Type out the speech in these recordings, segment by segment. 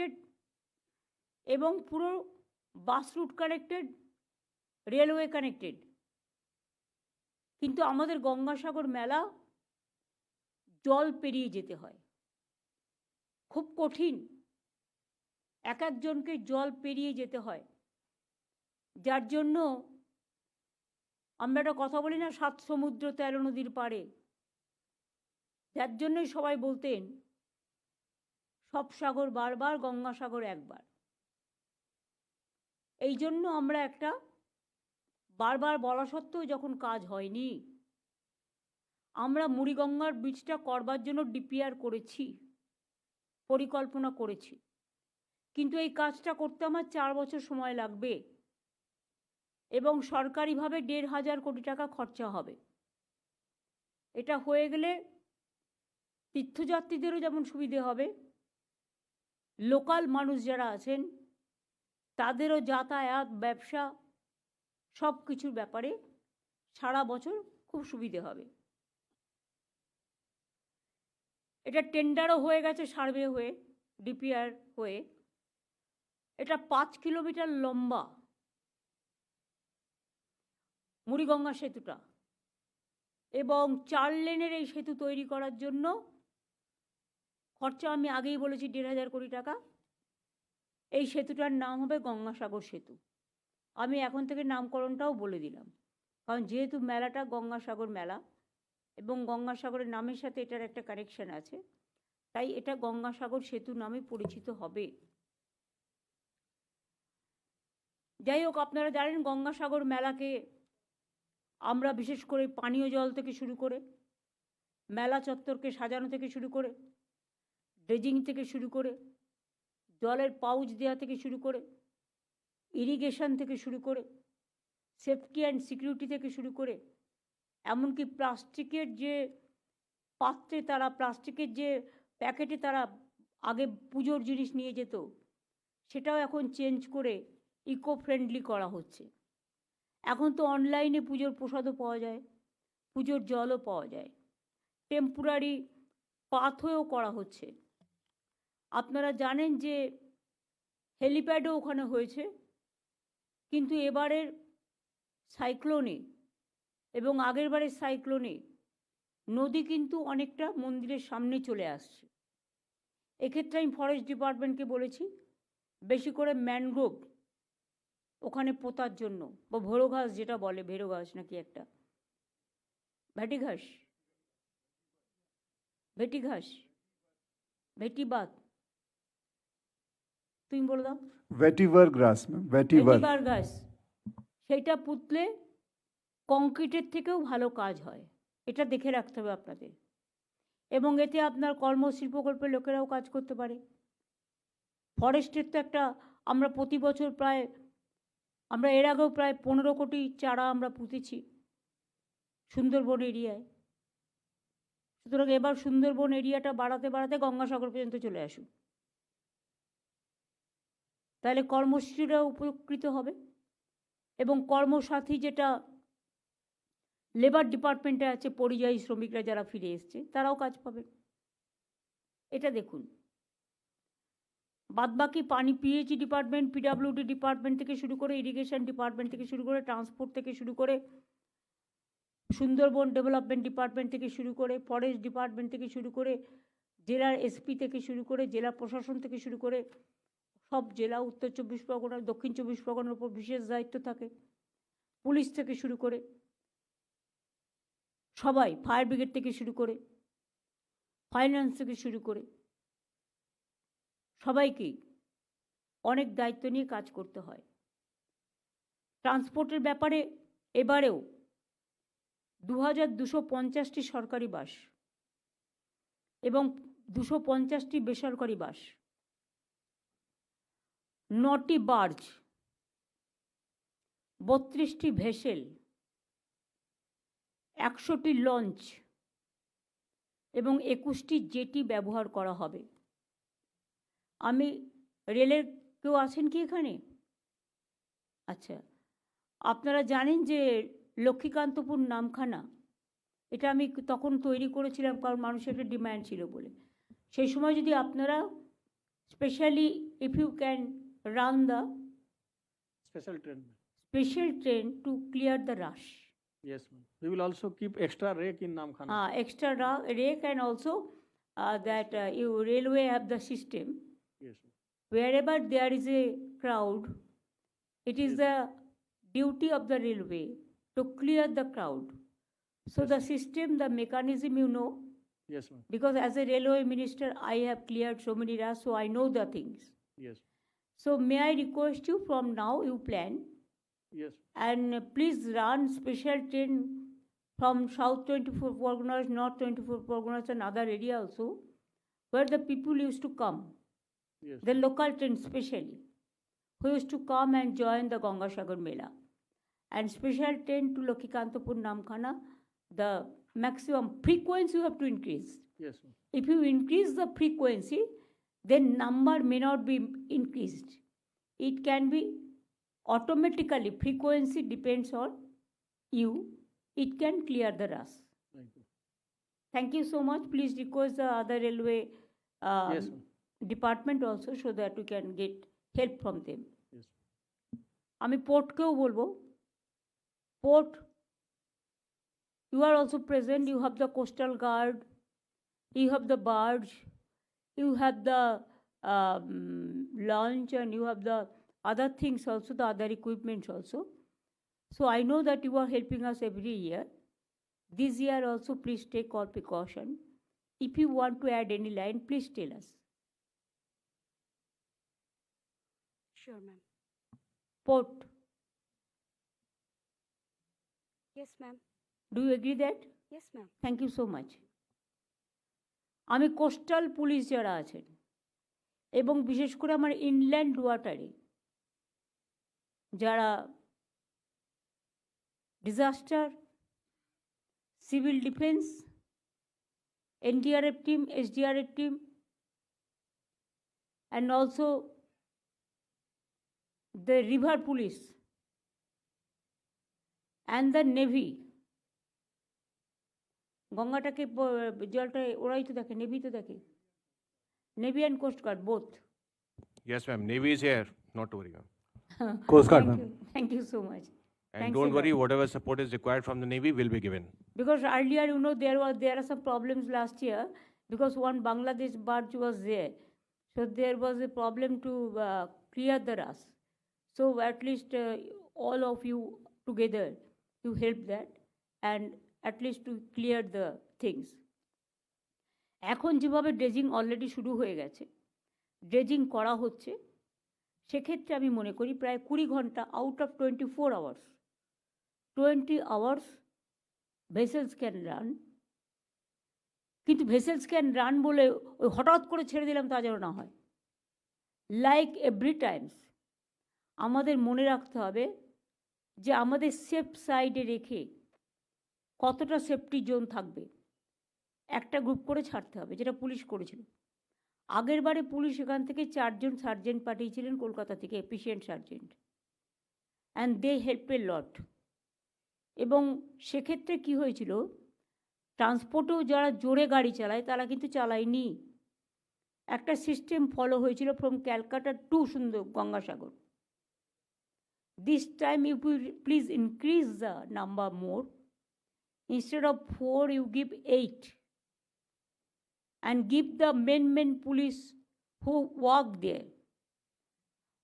Connected এবং পুরো bus route connected railway connected কিন্তু আমাদের গঙ্গাসাগর মেলা জল পেরিয়ে যেতে হয়। খুব কঠিন। এক একজনকে জল পেরিয়ে যেতে হয়। যার জন্য আমরা একটা কথা বলি না, সাত সমুদ্র তেরো নদীর পাড়ে। যার জন্যই সবাই বলতেন সব সাগর বারবার গঙ্গাসাগর একবার। এই জন্য আমরা একটা বারবার বলা সত্ত্বেও যখন কাজ হয়নি, আমরা মুড়িগঙ্গার বীজটা করবার জন্য ডিপিআর করেছি, পরিকল্পনা করেছি। কিন্তু এই কাজটা করতে আমার চার বছর সময় লাগবে এবং সরকারিভাবে দেড় হাজার কোটি টাকা খরচা হবে। এটা হয়ে গেলে তীর্থযাত্রীদেরও যেমন সুবিধে হবে লোকাল মানুষ যারা আছেন, তাদেরও যাতায়াত, ব্যবসা সব কিছুর ব্যাপারে সারা বছর খুব সুবিধে হবে। এটা টেন্ডারও হয়ে গেছে, সার্ভে হয়ে, ডিপিআর হয়ে। এটা পাঁচ কিলোমিটার লম্বা মুড়িগঙ্গা সেতুটা এবং চার লেনের এই সেতু তৈরি করার জন্য খরচা আমি আগেই বলেছি দেড় হাজার কোটি টাকা। এই সেতুটার নাম হবে গঙ্গাসাগর সেতু। আমি এখন থেকে নামকরণটাও বলে দিলাম। কারণ যেহেতু মেলাটা গঙ্গাসাগর মেলা এবং গঙ্গাসাগরের নামের সাথে এটার একটা কানেকশন আছে, তাই এটা গঙ্গাসাগর সেতু নামে পরিচিত হবে। যাই হোক, আপনারা জানেন গঙ্গাসাগর মেলাকে আমরা বিশেষ করে পানীয় জল থেকে শুরু করে, মেলা চত্বরকে সাজানো থেকে শুরু করে ড্রেজিং থেকে শুরু করে, জলের পাউচ দেওয়া থেকে শুরু করে ইরিগেশন থেকে শুরু করে সেফটি অ্যান্ড সিকিউরিটি থেকে শুরু করে, এমনকি প্লাস্টিকের যে পাত্রে তারা, প্লাস্টিকের যে প্যাকেটে তারা আগে পুজোর জিনিস নিয়ে যেত, সেটাও এখন চেঞ্জ করে ইকো ফ্রেন্ডলি করা হচ্ছে। এখন তো অনলাইনে পুজোর প্রসাদও পাওয়া যায়, পুজোর জলও পাওয়া যায় টেম্পোরারি পাথও করা হচ্ছে। আপনারা জানেন যে হেলিপ্যাডও ওখানে হয়েছে, কিন্তু এবারের সাইক্লোনে এবং আগের বারের সাইক্লোনে নদী কিন্তু অনেকটা মন্দিরের সামনে চলে আসছে। এক্ষেত্রে আমি ফরেস্ট ডিপার্টমেন্টকে বলেছি, বেশি করে ম্যানগ্রোভ ওখানে পোতার জন্য, বা ভোরো ঘাস যেটা বলে ভেরো ঘাস নাকি একটা। ভেটি ঘাস ভেটি ঘাস, ভেটি বাত তুমি বলে দাও। ভেটিভার গ্রাস ভেটিভার গ্রাস সেটা পুতলে কংক্রিটের থেকেও ভালো কাজ হয়। এটা দেখে রাখতে হবে আপনাদের। এবং এতে আপনার কর্মশিল্প প্রকল্পের লোকেরাও কাজ করতে পারে। ফরেস্টের তো একটা আমরা প্রতি বছর প্রায় আমরা এর আগেও প্রায় পনেরো কোটি চারা আমরা পুঁতেছি সুন্দরবন এরিয়ায়। সুতরাং এবার সুন্দরবন এরিয়াটা বাড়াতে বাড়াতে গঙ্গাসাগর পর্যন্ত চলে আসুক তাহলে কর্মশ্রীরা উপকৃত হবে। এবং কর্মসাথী যেটা লেবার ডিপার্টমেন্টে আছে, পরিযায়ী শ্রমিকরা যারা ফিরে এসছে, তারাও কাজ পাবে। এটা দেখুন। বাদবাকি পানি পিএইচই ডিপার্টমেন্ট পিডাব্লিউডি ডিপার্টমেন্ট থেকে শুরু করে ইরিগেশন ডিপার্টমেন্ট থেকে শুরু করে ট্রান্সপোর্ট থেকে শুরু করে সুন্দরবন ডেভেলপমেন্ট ডিপার্টমেন্ট থেকে শুরু করে ফরেস্ট ডিপার্টমেন্ট থেকে শুরু করে জেলার এসপি থেকে শুরু করে জেলা প্রশাসন থেকে শুরু করে সব জেলা, উত্তর চব্বিশ পরগনা, দক্ষিণ চব্বিশ পরগনার উপর বিশেষ দায়িত্ব থাকে। পুলিশ থেকে শুরু করে সবাই, ফায়ার ব্রিগেড থেকে শুরু করে ফাইন্যান্স থেকে শুরু করে সবাইকেই অনেক দায়িত্ব নিয়ে কাজ করতে হয়। ট্রান্সপোর্টের ব্যাপারে এবারেও দু হাজার দুশো পঞ্চাশটি সরকারি বাস এবং দুশো পঞ্চাশটি বেসরকারি বাস নটি বার্জ, বত্রিশটি ভেসেল, একশোটি লঞ্চ এবং একুশটি জেটি ব্যবহার করা হবে। আমি, রেলের কেউ আছেন কি এখানে? আচ্ছা আপনারা জানেন যে লক্ষ্মীকান্তপুর নামখানা, এটা আমি তখন তৈরি করেছিলাম কারণ মানুষের একটা ডিম্যান্ড ছিল বলে। সেই সময় যদি আপনারা specially if you can run the Special train. special train to clear the rush. Yes, ma'am. We will also keep extra rake in Namkhana. Uh, extra ra- rake and also uh, that uh, you railway have the system. Yes, ma'am. Wherever there is a crowd, it is the duty of the railway to clear the crowd. So the system, the mechanism, you know, Yes, ma'am. because as a railway minister, I have cleared so many rush, so I know the things. Yes, So may I request you from now you plan yes, and please run special train from South 24 Parganas, North 24 Parganas and other area also, where the people used to come, yes. the local train specially, who used to come and join the Gangasagar Mela. And special train to Lokikantapur Namkhana, the maximum frequency you have to increase. Yes. If you increase the frequency, then number may not be increased. It can be automatically, frequency depends on you. It can clear the rush. Thank you. Thank you so much. Please request the other railway um, Yes, ma'am. department also so that we can get help from them. Yes. আমি পোর্টকেও বলবো port you are also present you have the coastal guard you have the you have the um, launch and you have the other things also, the other equipments also. So I know that you are helping us every year. This year also, please take all precaution. If you want to add any line, please tell us. Sure, ma'am. Port. Yes, ma'am. Do you agree that? Yes, ma'am. Thank you so much. আমি coastal police যারা আছেন, এবং বিশেষ করে আমার inland ওয়াটারে, যারা disaster, civil defence, NDRF team, SDRF team and also the river police and the navy গঙ্গাটাকে প- জলটা ওরাই তো দেখে নেভি তো দেখে navy and coast guard both Yes, ma'am. Navy is here. Not to worry, ma'am. Coast Guard, thank ma'am. You thank you so much And Thanks a don't worry, lot. whatever support is required from the Navy will be given. because earlier you know there was there are some problems last year because one bangladesh barge was there so there was a problem to uh, clear the rust so at least uh, all of you together you help that and least to clear the things. এখন যেভাবে dredging already শুরু হয়ে গেছে dredging করা হচ্ছে, সেক্ষেত্রে আমি মনে করি প্রায় কুড়ি ঘণ্টা out of twenty four hours twenty hours vessels can run কিন্তু ভেসেলস ক্যান রান বলে ওই হঠাৎ করে ছেড়ে দিলাম তা যেন না হয়। লাইক এভরি টাইমস আমাদের মনে রাখতে হবে যে আমাদের সেফ সাইডে রেখে কতটা সেফটি জোন থাকবে? একটা গ্রুপ করে ছাড়তে হবে, যেটা পুলিশ করেছিল। আগের বারে পুলিশ এখান থেকে চারজন সার্জেন্ট পাঠিয়েছিলেন, কলকাতা থেকে efficient sergeant and they help a lot এবং সেক্ষেত্রে কি হয়েছিল ট্রান্সপোর্টেও যারা জোরে গাড়ি চালায়, তারা কিন্তু চালায়নি। একটা সিস্টেম ফলো হয়েছিল ফ্রম ক্যালকাটা টু সুন্দর Gangasagar. This time you please increase the number more instead of four you give eight. And give the men men police who work there.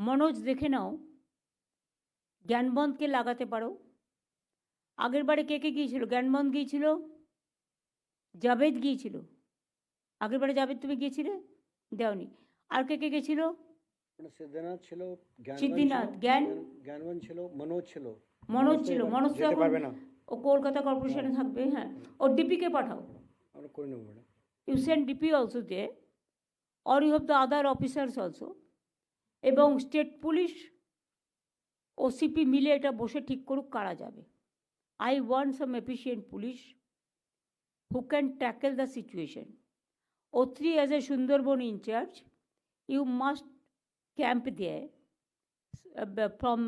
Manoj দেখে নাও। জ্ঞানবন্ধকে লাগাতে পারো। আগের বারে কে কে গিয়েছিল? জ্ঞানবন্ধ গিয়েছিল? জাভেদ গিয়েছিল। আগের বারে জাভেদ তুমি গিয়েছিলে? দেওনি। আর কে কে গেছিল মানে সিদ্ধিনাথ ছিল সিদ্ধিনাথ, জ্ঞান- মনোজ ছিল। মনোজ ছিল মনোজ পারবে না। ও কলকাতা কর্পোরেশনে থাকবে হ্যাঁ। ও ডিপিকে পাঠাও। আমরা করে নেব madam. You send DP also there, or you have the other officers also. এবং স্টেট পুলিশ ওসিপি মিলে এটা বসে ঠিক করুক কারা যাবে। I want some efficient police who can tackle the situation O three as a Sundarban incharge you must camp there from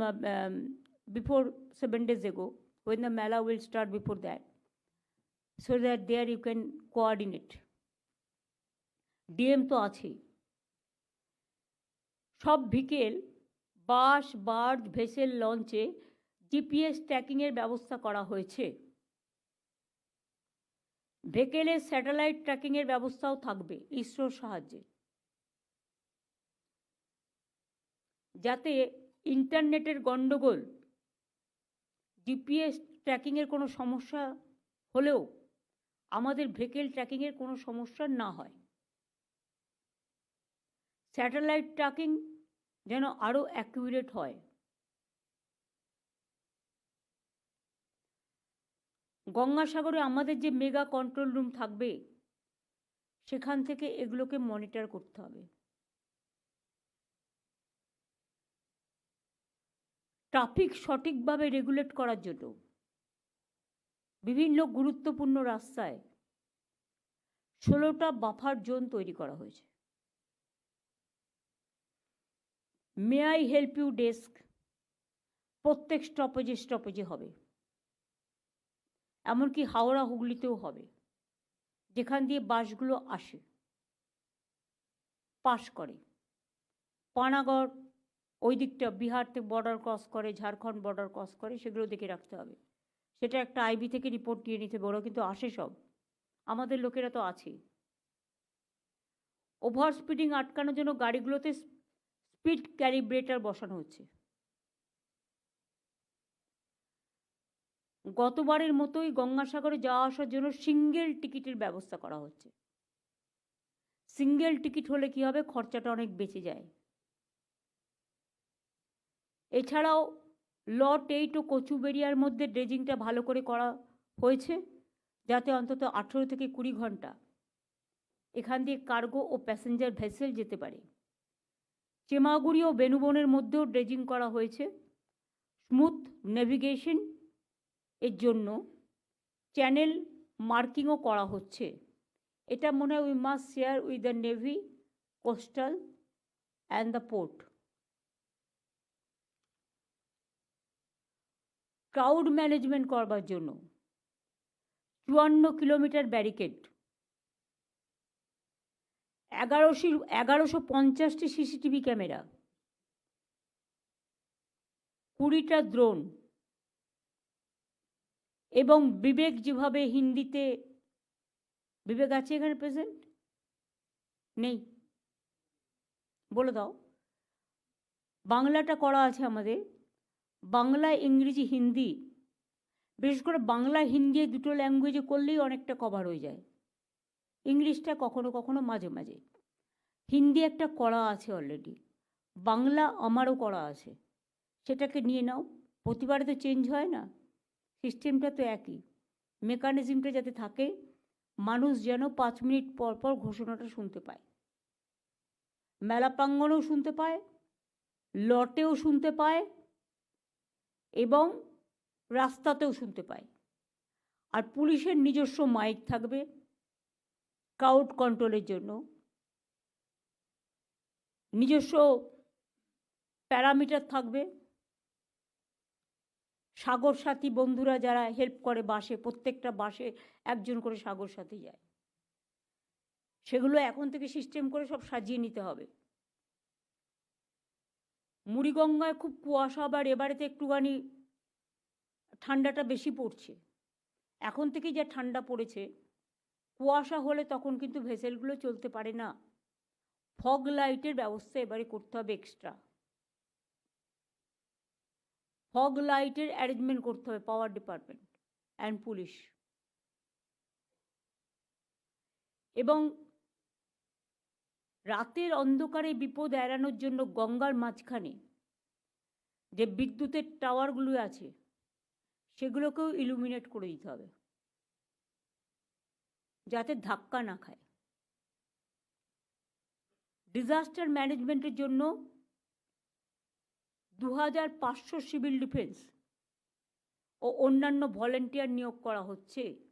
before seven days ago when the mela will start before that, so that there you can coordinate. DM তো আছেই। সব vehicle bus barge vessel, লঞ্চে GPS ট্র্যাকিংয়ের ব্যবস্থা করা হয়েছে। ভেকেলের satellite ট্র্যাকিংয়ের ব্যবস্থাও থাকবে ইসরোর সাহায্যে। যাতে ইন্টারনেটের গণ্ডগোল জিপিএস ট্র্যাকিংয়ের কোনো সমস্যা হলেও আমাদের ভেকেল ট্র্যাকিংয়ের কোনো সমস্যা না হয়। স্যাটেলাইট ট্র্যাকিং যেন আরও অ্যাকুরেট হয়। গঙ্গাসাগরে আমাদের যে মেগা কন্ট্রোল রুম থাকবে, সেখান থেকে এগুলোকে মনিটর করতে হবে। ট্রাফিক সঠিকভাবে রেগুলেট করার জন্য। বিভিন্ন গুরুত্বপূর্ণ রাস্তায় ষোলোটা বাফার জোন তৈরি করা হয়েছে। May I help you desk প্রত্যেক স্টপেজে স্টপেজে হবে। এমনকি হাওড়া হুগলিতেও হবে। যেখান দিয়ে বাসগুলো আসে। পাস করে। পানাগড় ওই দিকটা বিহার থেকে বর্ডার ক্রস করে, ঝাড়খণ্ড বর্ডার ক্রস করে, সেগুলো দেখে রাখতে হবে। সেটা একটা আইবি থেকে রিপোর্ট নিয়ে নিতে বড়, কিন্তু আসে সব। আমাদের লোকেরা তো আছেই ওভার স্পিডিং আটকানোর জন্য গাড়িগুলোতে স্পিড ক্যালিব্রেটার বসানো হচ্ছে। গতবারের মতোই গঙ্গাসাগরে যাওয়া আসার জন্য সিঙ্গেল টিকিটের ব্যবস্থা করা হচ্ছে। সিঙ্গেল টিকিট হলে কি হবে? খরচাটা অনেক বেঁচে যায়। এছাড়াও লট এইট ও কচুবেরিয়ার মধ্যে ড্রেজিংটা ভালো করে করা হয়েছে, যাতে অন্তত আঠেরো থেকে কুড়ি ঘণ্টা এখান দিয়ে কার্গো ও প্যাসেঞ্জার ভেসেল যেতে পারে। চেমাগুড়ি ও বেনুবনের মধ্যেও ড্রেজিং করা হয়েছে। স্মুথ নেভিগেশন এর জন্য চ্যানেল মার্কিংও করা হচ্ছে। এটা মনে হয় we must share with the navy, coastal, and the port. Crowd management করবার জন্য। চুয়ান্ন কিলোমিটার ব্যারিকেড। এগারোশো এগারোশো পঞ্চাশটি সিসিটিভি ক্যামেরা। কুড়িটা দ্রোন এবং বিবেক যেভাবে হিন্দিতে, বিবেক আছে এখানে প্রেজেন্ট? নেই। বলে দাও। বাংলাটা করা আছে আমাদের। বাংলা, ইংরেজি, হিন্দি, বিশেষ করে বাংলা, হিন্দি দুটো ল্যাঙ্গুয়েজে করলেই অনেকটা কভার হয়ে যায়। ইংলিশটা কখনো কখনো মাঝে মাঝে। হিন্দি একটা করা আছে অলরেডি বাংলা আমারও করা আছে। সেটাকে নিয়ে নাও। প্রতিবারে তো চেঞ্জ হয় না। সিস্টেমটা তো একই। মেকানিজমটা যাতে থাকে, মানুষ যেন পাঁচ মিনিট পর পর ঘোষণাটা শুনতে পায়। মেলা প্রাঙ্গণেও শুনতে পায়, লটেও শুনতে পায় এবং রাস্তাতেও শুনতে পায় আর পুলিশের নিজস্ব মাইক থাকবে ক্রাউড কন্ট্রোলের জন্য। নিজস্ব প্যারামিটার থাকবে। সাগর সাথী বন্ধুরা যারা হেল্প করে বাসে, প্রত্যেকটা বাসে একজন করে সাগর সাথী যায়। সেগুলো এখন থেকে সিস্টেম করে সব সাজিয়ে নিতে হবে। মুড়িগঙ্গায় খুব কুয়াশা আবার এবারেতে একটুখানি ঠান্ডাটা বেশি পড়ছে। এখন থেকেই যা ঠান্ডা পড়েছে, কুয়াশা হলে তখন কিন্তু ভেসেলগুলো চলতে পারে না। ফগ লাইটের ব্যবস্থা এবারে করতে হবে এক্সট্রা। ফগ লাইটের অ্যারেঞ্জমেন্ট করতে হবে পাওয়ার ডিপার্টমেন্ট অ্যান্ড পুলিশ। এবং রাতের অন্ধকারে বিপদ এড়ানোর জন্য গঙ্গার মাঝখানে যে বিদ্যুতের টাওয়ারগুলো আছে, সেগুলোকেও ইলুমিনেট করে দিতে হবে। যাতে ধাক্কা না খায়। ডিজাস্টার ম্যানেজমেন্টের জন্য দু হাজার পাঁচশো সিভিল ডিফেন্স ও অন্যান্য ভলেন্টিয়ার নিয়োগ করা হচ্ছে।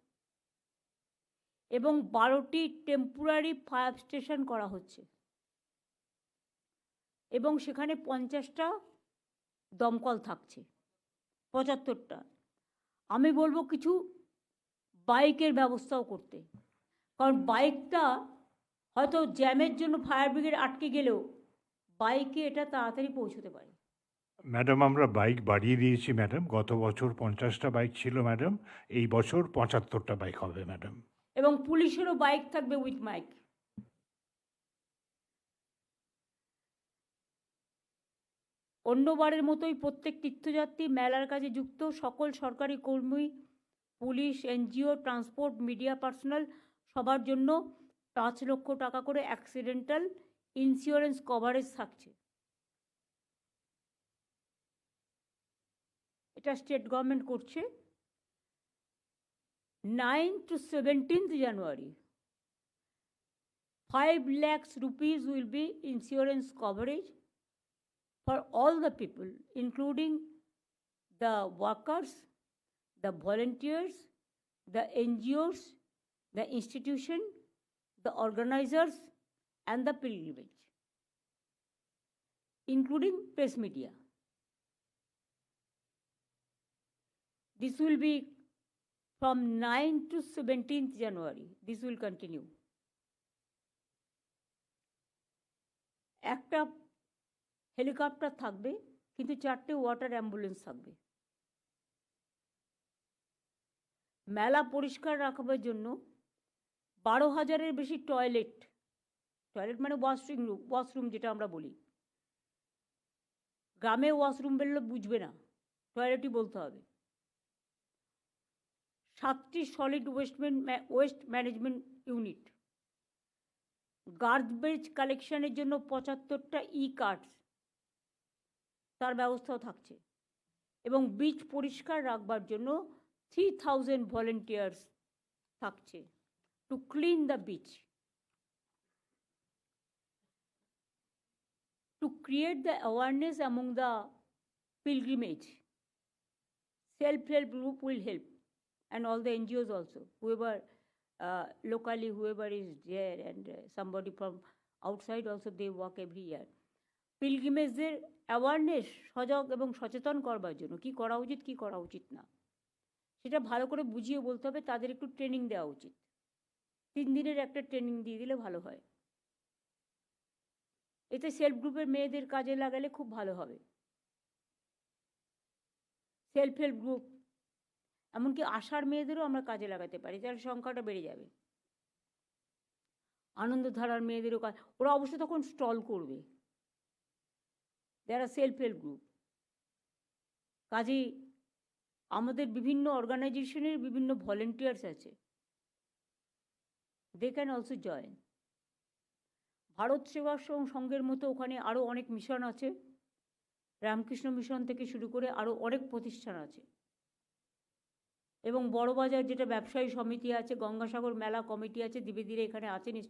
এবং বারোটি টেম্পোরারি ফায়ার স্টেশন করা হচ্ছে। এবং সেখানে পঞ্চাশটা দমকল থাকছে, পঁচাত্তরটা। আমি বলব কিছু বাইকের ব্যবস্থাও করতে। কারণ বাইকটা হয়তো জ্যামের জন্য ফায়ার ব্রিগেড আটকে গেলেও বাইকে এটা তাড়াতাড়ি পৌঁছতে পারে। ম্যাডাম, আমরা বাইক বাড়িয়ে দিয়েছি, ম্যাডাম। গত বছর পঞ্চাশটা বাইক ছিল, ম্যাডাম। এই বছর পঁচাত্তরটা বাইক হবে, ম্যাডাম। এবং পুলিশেরও বাইক থাকবে উইথ মাইক অন্যবারের মতোই প্রত্যেক তীর্থযাত্রী মেলার কাজে যুক্ত সকল সরকারি কর্মী, police, NGO, transport, media personnel, সবার জন্য পাঁচ লক্ষ টাকা করে অ্যাক্সিডেন্টাল ইন্স্যুরেন্স কভারেজ থাকছে। এটা স্টেট গভর্নমেন্ট করছে। 9 to 17th January, 5 lakhs rupees will be insurance coverage for all the people, including the workers, the volunteers, the NGOs, the institution, the organizers, and the pilgrimage, including press media. This will be from 9 to 17th January. This will continue. একটা helicopter থাকবে, কিন্তু চারটে water ambulance থাকবে মেলা পরিষ্কার রাখবার জন্য বারো হাজারের বেশি টয়লেট টয়লেট মানে ওয়াশরুম রুম ওয়াশরুম যেটা আমরা বলি গ্রামে ওয়াশরুম বললে বুঝবে না টয়লেটই বলতে হবে সাতটি সলিড ওয়েস্টমেন্ট ওয়েস্ট ম্যানেজমেন্ট ইউনিট গার্বেজ কালেকশনের জন্য পঁচাত্তরটা ই কার্ডস তার ব্যবস্থাও থাকছে। এবং বিচ পরিষ্কার রাখবার জন্য থ্রি থাউজেন্ড ভলেন্টিয়ার্স থাকছে to clean the beach to create the awareness among the pilgrimage self help group will help and all the ngos also. Whoever uh, locally whoever is there and uh, somebody from outside also they work every year. পিলগ্রিমেজদের awareness সজাগ এবং সচেতন করবার জন্য। কি করা উচিত কি করা উচিত না। সেটা ভালো করে বুঝিয়ে বলতে হবে তাদের একটু ট্রেনিং দেওয়া উচিত। তিন দিনের একটা ট্রেনিং দিয়ে দিলে ভালো হয়। এতে সেলফ গ্রুপের মেয়েদের কাজে লাগালে খুব ভালো হবে। সেলফ হেল্প গ্রুপ এমনকি আশার মেয়েদেরও আমরা কাজে লাগাতে পারি, তাহলে সংখ্যাটা বেড়ে যাবে। আনন্দধারার মেয়েদেরও কাজ, ওরা অবশ্য তখন স্টল করবে। যারা সেলফ হেল্প গ্রুপ কাজেই আমাদের বিভিন্ন অর্গানাইজেশনের বিভিন্ন ভলেন্টিয়ার্স আছে। They can also join Bharat Seva সংঘের মতো ওখানে আরও অনেক মিশন আছে। রামকৃষ্ণ মিশন থেকে শুরু করে আরও অনেক প্রতিষ্ঠান আছে। এবং বড়বাজার যেটা ব্যবসায়ী সমিতি আছে, গঙ্গাসাগর মেলা কমিটি আছে, ধীরে ধীরে এখানে আছে, নিশ্চয়ই